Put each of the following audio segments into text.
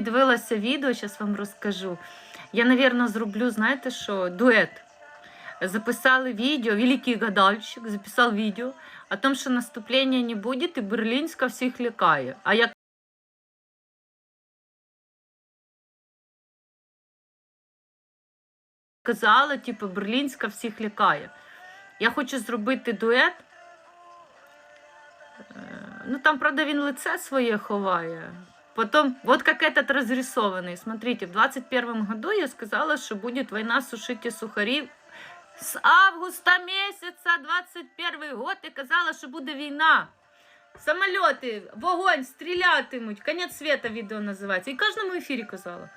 Дивилася відео, зараз вам розкажу. Я, напевно, зроблю, знаєте що, дует. Записали відео, великий гадальщик записав відео о том, що наступлення не буде, і Берлінська всіх лякає. А я казала, типу, Берлінська всіх лякає. Я хочу зробити дует. Е, Ну, там, правда, він лице своє ховає. Потом, вот как этот разрисованный. Смотрите, в 21 году я сказала, что будет война сушите сухари. С августа месяца 21 год я казала, що буде війна. Самольоти, вогонь, стрілятимуть. Конець света відео називається. І в кожному казала.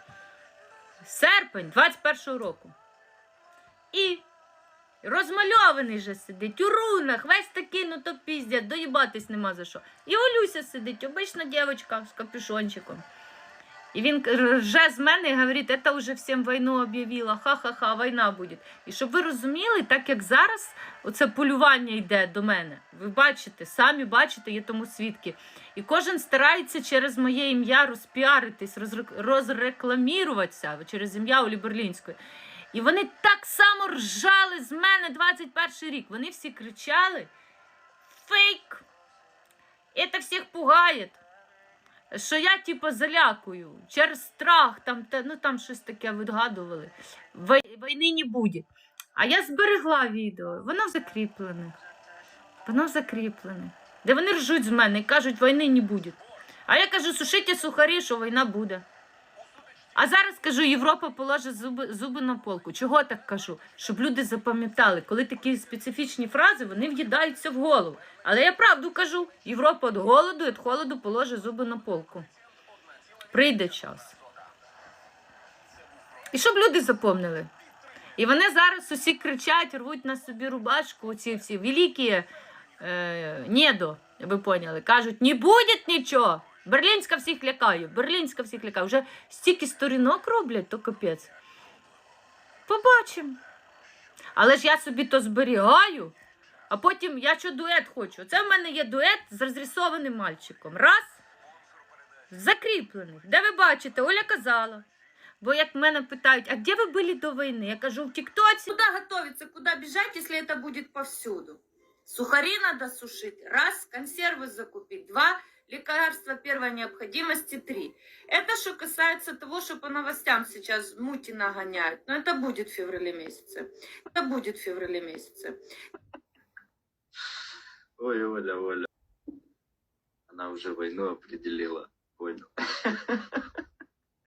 Серпень 21 року. І розмальований же сидить у рунах, весь такий, ну то піздять, доїбатись нема за що. І Олюся сидить, обична дівчинка з капюшончиком. І він рже з мене і говорить, це вже всім війну об'явила, ха-ха-ха, війна буде. І щоб ви розуміли, так як зараз оце полювання йде до мене, ви бачите, самі бачите, є тому свідки. І кожен старається через моє ім'я розпіаритись, розрекламіруватися через ім'я Олі Берлінської. І вони так само ржали з мене 21 рік. Вони всі кричали: фейк! Це всіх пугає. Що я, типу, залякую через страх, там, те, ну там щось таке відгадували. Вой- Війни не буде. А я зберегла відео, воно закріплене. Воно закріплене. Де вони ржуть з мене і кажуть, війни не буде. А я кажу, сушіть сухарі, що війна буде. А зараз кажу, Європа положить зуби, зуби на полку. Чого так кажу? Щоб люди запам'ятали, коли такі специфічні фрази, вони в'їдаються в голову. Але я правду кажу: Європа від голоду, від холоду положить зуби на полку. Прийде час. І щоб люди запомнили. І вони зараз усі кричать, рвуть на собі рубашку, ці всі великі е, недо, ви поняли, кажуть, не буде нічого. Берлінська всіх лякає, Берлінська всіх лякає. Вже стільки сторінок роблять, то капець. Побачимо. Але ж я собі то зберігаю, а потім я що дует хочу. Це в мене є дует з розрисованим мальчиком. Раз. Закріплений. Де ви бачите, Оля казала. Бо як мене питають, а де ви були до війни? Я кажу, в Тіктоці. Куда готовиться, куда бежать, если это будет повсюду? Сухари надо сушить. Раз, консервы закупить. Два, лекарства первой необходимости. Три. Это что касается того, что по новостям сейчас мути нагоняют. Но это будет в феврале месяце. Это будет в феврале месяце. Ой, Оля, Оля. Она уже войну определила. Понял.